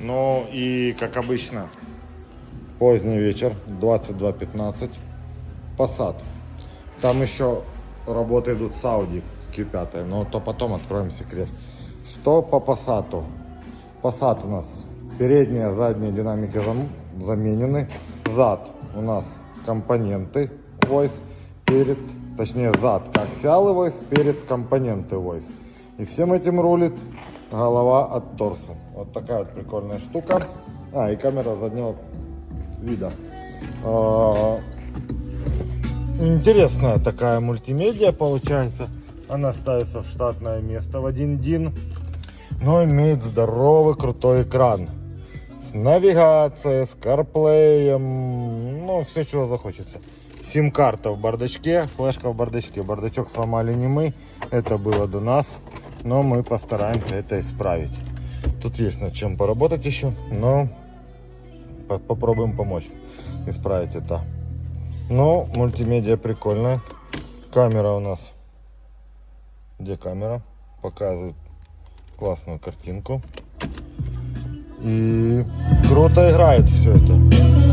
Ну и, как обычно, поздний вечер, 22.15, Passat. Там еще работы идут с Audi Q5, но то потом откроем секрет. Что по Passat? Passat у нас передние, задние динамики зам- заменены. Зад у нас компоненты Voice перед, точнее зад как Сиалы Voice перед компоненты Voice. И всем этим рулит голова от торса. Вот такая вот прикольная штука. А, и камера заднего вида. А, Интересная такая мультимедиа получается. Она ставится в штатное место в один дин. Но имеет здоровый крутой экран. С навигацией, с CarPlay, ну все чего захочется. Сим-карта в бардачке, флешка в бардачке. Бардачок сломали не мы, это было до нас. Но мы постараемся это исправить. Тут есть над чем поработать еще, но по- попробуем помочь исправить это. Ну, мультимедиа прикольная. Камера у нас. Где камера? Показывает классную картинку. И круто играет все это.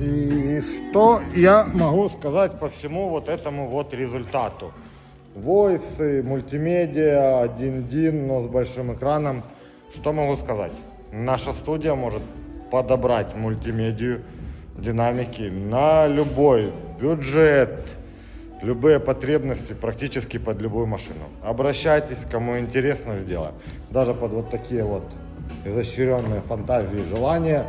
И что я могу сказать по всему вот этому вот результату? Войсы, мультимедиа, один дин, но с большим экраном. Что могу сказать? Наша студия может подобрать мультимедию, динамики на любой бюджет, любые потребности практически под любую машину. Обращайтесь, кому интересно, сделаем. Даже под вот такие вот изощренные фантазии и желания.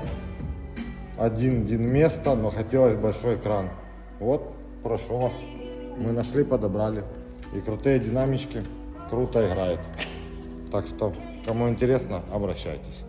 Один дин место, но хотелось большой экран. Вот, прошу вас. Мы нашли, подобрали. И крутые динамички. Круто играет. Так что, кому интересно, обращайтесь.